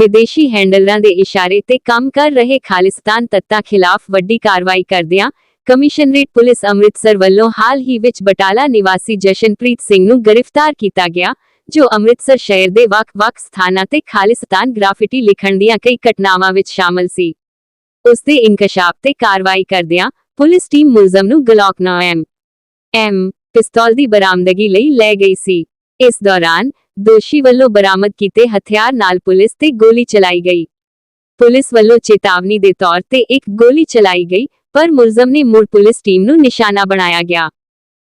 ਵਿਦੇਸ਼ੀ ਹੈਂਡਲਰਾਂ ਦੇ ਇਸ਼ਾਰੇ ਤੇ ਕੰਮ ਕਰ ਰਹੇ ਖਾਲਿਸਤਾਨ ਤੱਤਾਂ ਖਿਲਾਫ ਵੱਡੀ ਕਾਰਵਾਈ ਕਰਦਿਆਂ ਕਮਿਸ਼ਨਰੇਟ ਪੁਲਿਸ ਅੰਮ੍ਰਿਤਸਰ ਵੱਲੋਂ ਹਾਲ ਹੀ ਵਿੱਚ ਬਟਾਲਾ ਨਿਵਾਸੀ ਜਸ਼ਨਪ੍ਰੀਤ ਸਿੰਘ ਨੂੰ ਗ੍ਰਿਫਤਾਰ ਕੀਤਾ ਗਿਆ, ਜੋ ਅੰਮ੍ਰਿਤਸਰ ਸ਼ਹਿਰ ਦੇ ਵੱਖ-ਵੱਖ ਸਥਾਨਾਂ ਤੇ ਖਾਲਿਸਤਾਨ ਗ੍ਰਾਫਿਟੀ ਲਿਖਣ ਦੀਆਂ ਕਈ ਘਟਨਾਵਾਂ ਵਿੱਚ ਸ਼ਾਮਲ ਸੀ। ਉਸ ਦੇ ਇਨਕਸ਼ਾਫ ਤੇ ਕਾਰਵਾਈ ਕਰਦਿਆਂ ਪੁਲਿਸ ਟੀਮ ਮੁਲਜ਼ਮ ਨੂੰ ਗਲੋਕ 9 ਐਮ ਐਮ, ਪਿਸਤੌਲ ਦੀ ਬਰਾਮਦਗੀ ਲਈ ਲੈ ਗਈ ਸੀ। ਇਸ ਦੌਰਾਨ ਦੋਸ਼ੀ ਵੱਲੋਂ ਬਰਾਮਦ ਕੀਤੇ ਹਥਿਆਰ ਨਾਲ ਪੁਲਿਸ ਤੇ ਗੋਲੀ ਚਲਾਈ ਗਈ। ਪੁਲਿਸ ਵੱਲੋਂ ਚੇਤਾਵਨੀ ਦੇ ਤੌਰ ਤੇ ਇੱਕ ਗੋਲੀ ਚਲਾਈ ਗਈ, ਪਰ ਮੁਲਜ਼ਮ ਨੇ ਮੁੜ ਪੁਲਿਸ ਟੀਮ ਨੂੰ ਨਿਸ਼ਾਨਾ ਬਣਾਇਆ ਗਿਆ।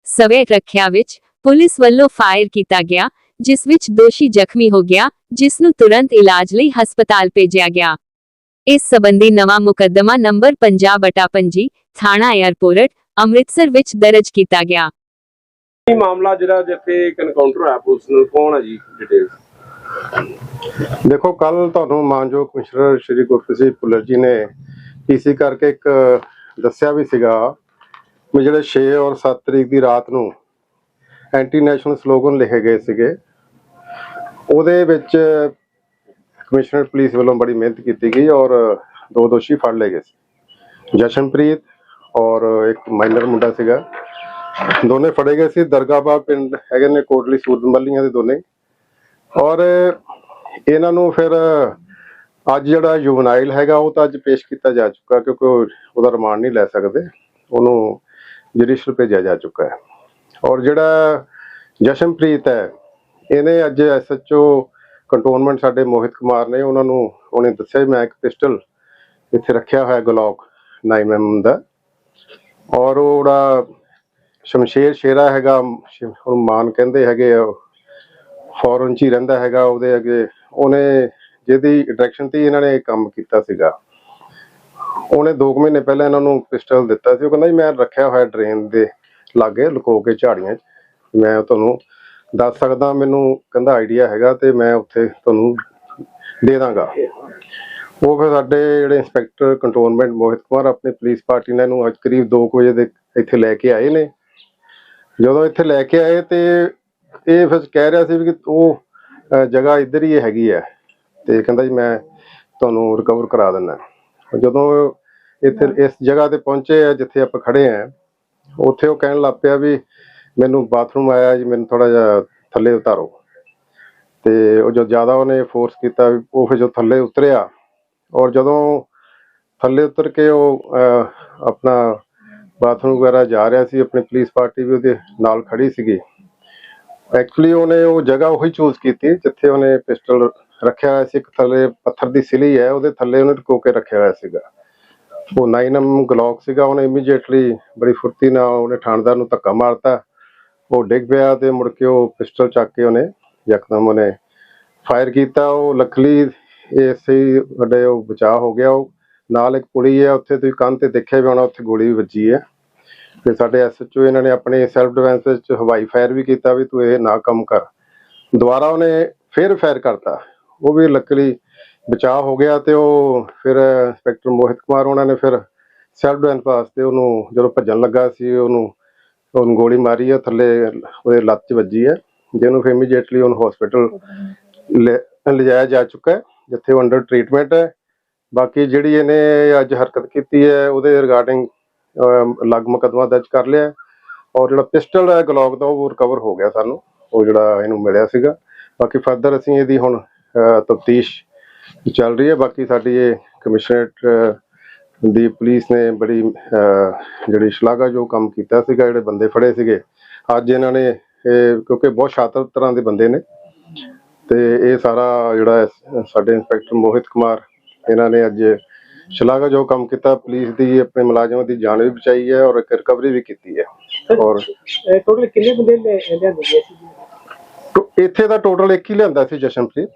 ਸਵੇ ਰੱਖਿਆ ਵਿੱਚ ਪੁਲਿਸ ਵੱਲੋਂ ਫਾਇਰ ਕੀਤਾ ਗਿਆ, ਜਿਸ ਵਿੱਚ ਦੋਸ਼ੀ ਜ਼ਖਮੀ ਹੋ ਗਿਆ, ਜਿਸ ਨੂੰ ਤੁਰੰਤ ਇਲਾਜ ਲਈ ਹਸਪਤਾਲ ਭੇਜਿਆ ਗਿਆ। ਇਸ ਸਬੰਧੀ ਨਵਾਂ ਮੁਕੱਦਮਾ ਨੰਬਰ 50 ਬਟਾ 25 ਥਾਣਾ 에ਅਰਪੋਰਟ ਅੰਮ੍ਰਿਤਸਰ ਵਿੱਚ ਦਰਜ ਕੀਤਾ ਗਿਆ। ਇਹ ਮਾਮਲਾ ਜਿਹੜਾ ਜਿੱਥੇ ਇੱਕ ਹੋਇਆ? ਪੁਲਿਸ ਨੂੰ ਕੌਣ ਹੈ ਜੀ ਡਿਟੇਲ ਦੇਖੋ ਕੱਲ ਤੁਹਾਨੂੰ ਮਾਨਯੋਗ ਕਮਿਸ਼ਨਰ ਸ਼੍ਰੀ ਗੁਰਪ੍ਰੀਤ ਸਿੰਘ ਭੁੱਲਰ ਜੀ ਨੇ ਪੀਸੀ ਕਰਕੇ ਇੱਕ ਦੱਸਿਆ ਵੀ ਸੀਗਾ ਵੀ ਜਿਹੜੇ 6 ਔਰ 7 ਤਰੀਕ ਦੀ ਰਾਤ ਨੂੰ ਐਂਟੀ ਨੈਸ਼ਨਲ ਸਲੋਗਨ ਲਿਖੇ ਗਏ ਸੀਗੇ। ਉਹਦੇ ਵਿੱਚ ਕਮਿਸ਼ਨਰ ਪੁਲਿਸ ਵੱਲੋਂ ਬੜੀ ਮਿਹਨਤ ਕੀਤੀ ਗਈ ਔਰ ਦੋ ਦੋਸ਼ੀ ਫੜ ਲਏ ਗਏ ਸੀ। ਜਸ਼ਨਪ੍ਰੀਤ ਔਰ ਇੱਕ ਮਾਈਨਰ ਮੁੰਡਾ ਸੀਗਾ। ਦੋਨੇ ਫੜੇ ਗਏ ਸੀ। ਦਰਗਾਹਬਾ ਪਿੰਡ ਹੈਗੇ ਨੇ ਕੋਟਲੀ ਸੂਰਤ ਦੇ ਦੋਨੇ। ਔਰ ਇਹਨਾਂ ਨੂੰ ਫਿਰ ਅੱਜ ਜਿਹੜਾ ਜੁਵਨਾਈਲ ਹੈਗਾ, ਉਹ ਤਾਂ ਅੱਜ ਪੇਸ਼ ਕੀਤਾ ਜਾ ਚੁੱਕਾ ਕਿਉਂਕਿ ਉਹਦਾ ਰਿਮਾਂਡ ਨਹੀਂ ਲੈ ਸਕਦੇ। ਉਹਨੂੰ ਜੁਡੀਸ਼ਲ ਭੇਜਿਆ ਜਾ ਚੁੱਕਾ ਹੈ। ਔਰ ਜਿਹੜਾ ਜਸ਼ਨਪ੍ਰੀਤ ਹੈ, ਇਹਨੇ ਅੱਜ ਐਸਐਚਓ ਕੰਟੋਨਮੈਂਟ ਸਾਡੇ ਮੋਹਿਤ ਕੁਮਾਰ ਨੇ, ਉਹਨਾਂ ਨੂੰ ਉਹਨੇ ਦੱਸਿਆ ਮੈਂ ਇੱਕ ਪਿਸਟਲ ਇੱਥੇ ਰੱਖਿਆ ਹੋਇਆ ਗਲੋਕ 9mm ਦਾ। ਔਰ ਉਹਦਾ ਸ਼ਮਸ਼ੇਰ ਸ਼ੇਰਾ ਹੈਗਾ ਹੁਣ ਮਾਨ ਕਹਿੰਦੇ ਹੈਗੇ ਆ ਚ ਹੀ ਰਹਿੰਦਾ ਹੈਗਾ, ਉਹਦੇ ਅੱਗੇ, ਉਹਨੇ ਜਿਹਦੀ ਡਾਇਰੈਕਸ਼ਨ ਤੇ ਇਹਨਾਂ ਨੇ ਇਹ ਕੰਮ ਕੀਤਾ ਸੀਗਾ। ਉਹਨੇ 2 ਮਹੀਨੇ ਪਹਿਲਾਂ ਇਹਨਾਂ ਨੂੰ ਪਿਸਟਲ ਦਿੱਤਾ ਸੀ, ਉਹ ਕਹਿੰਦਾ ਜੀ ਮੈਂ ਰੱਖਿਆ ਹੋਇਆ ਡਰੇਨ ਦੇ ਲਾਗੇ, ਲੁਕੋ ਕੇ ਝਾੜੀਆਂ 'ਚ, ਮੈਂ ਤੁਹਾਨੂੰ ਦੱਸ ਸਕਦਾ, ਮੈਨੂੰ ਕਹਿੰਦਾ ਆਈਡੀਆ ਹੈਗਾ ਤੇ ਮੈਂ ਉੱਥੇ ਤੁਹਾਨੂੰ ਦੇ ਦਾਂਗਾ। ਉਹ ਫਿਰ ਸਾਡੇ ਜਿਹੜੇ ਇੰਸਪੈਕਟਰ ਕੰਟੋਨਮੈਂਟ ਮੋਹਿਤ ਕੁਮਾਰ, ਆਪਣੀ ਪੁਲਿਸ ਪਾਰਟੀ ਨਾਲ ਇਹਨੂੰ ਅੱਜ ਕਰੀਬ 2 ਵਜੇ ਦੇ ਇੱਥੇ ਲੈ ਕੇ ਆਏ ਨੇ। ਜਦੋਂ ਇੱਥੇ ਲੈ ਕੇ ਆਏ ਤੇ ਇਹ ਫਿਰ ਕਹਿ ਰਿਹਾ ਸੀ ਵੀ ਕਿ ਉਹ ਜਗ੍ਹਾ ਇੱਧਰ ਹੀ ਹੈਗੀ ਹੈ। ਤੇ ਕਹਿੰਦਾ ਜੀ, ਮੈਂ ਤੁਹਾਨੂੰ ਰਿਕਵਰ ਕਰਾ ਦਿੰਦਾ। ਜਦੋਂ ਇੱਥੇ ਇਸ ਜਗ੍ਹਾ ਤੇ ਪਹੁੰਚੇ ਆ, ਜਿੱਥੇ ਆਪਾਂ ਖੜੇ ਆ, ਉੱਥੇ ਉਹ ਕਹਿਣ ਲੱਗ ਪਿਆ ਵੀ ਮੈਨੂੰ ਬਾਥਰੂਮ ਆਇਆ ਜੀ, ਮੈਨੂੰ ਥੋੜਾ ਜਿਹਾ ਥੱਲੇ ਉਤਾਰੋ। ਤੇ ਉਹ ਜੋ ਜ਼ਿਆਦਾ ਉਹਨੇ ਫੋਰਸ ਕੀਤਾ ਵੀ ਉਹ ਫਿਰ ਜੋ ਥੱਲੇ ਉਤਰਿਆ, ਔਰ ਜਦੋਂ ਥੱਲੇ ਉਤਰ ਕੇ ਉਹ ਆਪਣਾ ਬਾਥਰੂਮ ਵਗੈਰਾ ਜਾ ਰਿਹਾ ਸੀ, ਆਪਣੀ ਪੁਲਿਸ ਪਾਰਟੀ ਵੀ ਉਹਦੇ ਨਾਲ ਖੜੀ ਸੀਗੀ। ਐਕਚੁਅਲੀ ਉਹਨੇ ਉਹ ਜਗ੍ਹਾ ਉਹੀ ਚੂਜ਼ ਕੀਤੀ, ਜਿੱਥੇ ਉਹਨੇ ਪਿਸਟਲ ਰੱਖਿਆ ਹੋਇਆ ਸੀ, ਇੱਕ ਥੱਲੇ ਪੱਥਰ ਦੀ ਸਿਲੀ ਹੈ, ਉਹਦੇ ਥੱਲੇ ਉਹਨੇ ਟਕੋ ਕੇ ਰੱਖਿਆ ਹੋਇਆ ਸੀਗਾ। ਉਹ 9mm ਗਲੌਕ ਸੀਗਾ, ਉਹਨੇ ਇਮੀਡੀਏਟਲੀ ਬੜੀ ਫੁਰਤੀ ਨਾਲ ਉਹਨੇ ਠਾਣਦਾਰ ਨੂੰ ਧੱਕਾ ਮਾਰਤਾ। ਉਹ ਡਿੱਗ ਪਿਆ ਤੇ ਮੁੜ ਕੇ ਉਹ ਪਿਸਟਲ ਚੱਕ ਕੇ ਉਹਨੇ ਯਕਦਮ ਉਹਨੇ ਫਾਇਰ ਕੀਤਾ। ਉਹ ਲੱਕਲੀ ਇਸੇ ਵੱਡੇ ਉਹ ਬਚਾਅ ਹੋ ਗਿਆ, ਉਹ ਨਾਲ ਇੱਕ ਪੁਲੀ ਹੈ ਉੱਥੇ ਤੁਸੀਂ ਕੰਨ ਤੇ ਦੇਖਿਆ ਵੀ ਹੋਣਾ, ਉੱਥੇ ਗੋਲੀ ਵੀ ਵੱਜੀ ਹੈ ਤੇ ਸਾਡੇ ਐਸਐਚਓ ਇਹਨਾਂ ਨੇ ਆਪਣੇ ਸੈਲਫ ਡਿਫੈਂਸ ਵਿੱਚ ਹਵਾਈ ਫਾਇਰ ਵੀ ਕੀਤਾ ਵੀ ਤੂੰ ਇਹ ਨਾ ਕੰਮ ਕਰ। ਦੁਬਾਰਾ ਉਹਨੇ ਫਿਰ ਫਾਇਰ ਕਰਤਾ। ਉਹ ਵੀ ਲੱਕਲੀ ਬਚਾਅ ਹੋ ਗਿਆ ਤੇ ਉਹ ਫਿਰ ਇੰਸਪੈਕਟਰ ਮੋਹਿਤ ਕੁਮਾਰ ਉਹਨਾਂ ਨੇ ਫਿਰ ਸੈਲਫ ਡਿਫੈਂਸ ਵਾਸਤੇ ਉਹਨੂੰ ਜਦੋਂ ਭੱਜਣ ਲੱਗਾ ਸੀ, ਉਹਨੂੰ ਉਹਨੂੰ ਗੋਲੀ ਮਾਰੀ ਹੈ ਥੱਲੇ ਉਹਦੇ ਲੱਤ 'ਚ ਵੱਜੀ ਹੈ ਜਿਹਨੂੰ ਫਿਰ ਇਮੀਡੀਏਟਲੀ ਉਹਨੂੰ ਹਸਪੀਟਲ ਲਿਜਾਇਆ ਜਾ ਚੁੱਕਾ ਹੈ, ਜਿੱਥੇ ਉਹ ਅੰਡਰ ਟ੍ਰੀਟਮੈਂਟ ਹੈ। ਬਾਕੀ ਜਿਹੜੀ ਇਹਨੇ ਅੱਜ ਹਰਕਤ ਕੀਤੀ ਹੈ, ਉਹਦੇ ਰਿਗਾਰਡਿੰਗ ਅਲੱਗ ਮੁਕੱਦਮਾ ਦਰਜ ਕਰ ਲਿਆ ਔਰ ਜਿਹੜਾ ਪਿਸਟਲ ਹੈ ਗਲੌਕ ਦਾ, ਉਹ ਰਿਕਵਰ ਹੋ ਗਿਆ ਸਾਨੂੰ, ਉਹ ਜਿਹੜਾ ਇਹਨੂੰ ਮਿਲਿਆ ਸੀਗਾ। ਬਾਕੀ ਫਰਦਰ ਅਸੀਂ ਇਹਦੀ ਹੁਣ ਤਫਤੀਸ਼ ਚੱਲ ਰਹੀ ਹੈ। ਬਾਕੀ ਸਾਡੀ ਇਹ ਕਮਿਸ਼ਨਰੇਟ ਦੀ ਪੁਲਿਸ ਨੇ ਬੜੀ ਜਿਹੜੀ ਸ਼ਲਾਘਾਯੋਗ ਕੰਮ ਕੀਤਾ ਸੀਗਾ, ਜਿਹੜੇ ਬੰਦੇ ਫੜੇ ਸੀਗੇ। ਅੱਜ ਇਹਨਾਂ ਨੇ ਇਹ, ਕਿਉਂਕਿ ਬਹੁਤ ਸ਼ਾਤਰ ਤਰ੍ਹਾਂ ਦੇ ਬੰਦੇ ਨੇ। ਤੇ ਇਹ ਸਾਰਾ ਜਿਹੜਾ ਸਾਡੇ ਇੰਸਪੈਕਟਰ ਮੋਹਿਤ ਕੁਮਾਰ ਇਹਨਾਂ ਨੇ ਅੱਜ ਸ਼ਲਾਘਾ ਜੋ ਕੰਮ ਕੀਤਾ। ਪੁਲਿਸ ਦੀ ਆਪਣੇ ਮੁਲਾਜ਼ਮਾਂ ਦੀ ਜਾਨ ਵੀ ਬਚਾਈ ਹੈ ਔਰ ਰਿਕਵਰੀ ਵੀ ਕੀਤੀ ਹੈ। ਔਰ ਟੋਟਲ ਕਿੰਨੇ ਬੰਦੇ ਲੈ ਲਿਆਂਦੇ ਗਏ ਸੀ ਇੱਥੇ ਦਾ ਟੋਟਲ ਇੱਕ ਹੀ ਲਿਆਂਦਾ ਸੀ ਜਸ਼ਨਪ੍ਰੀਤ।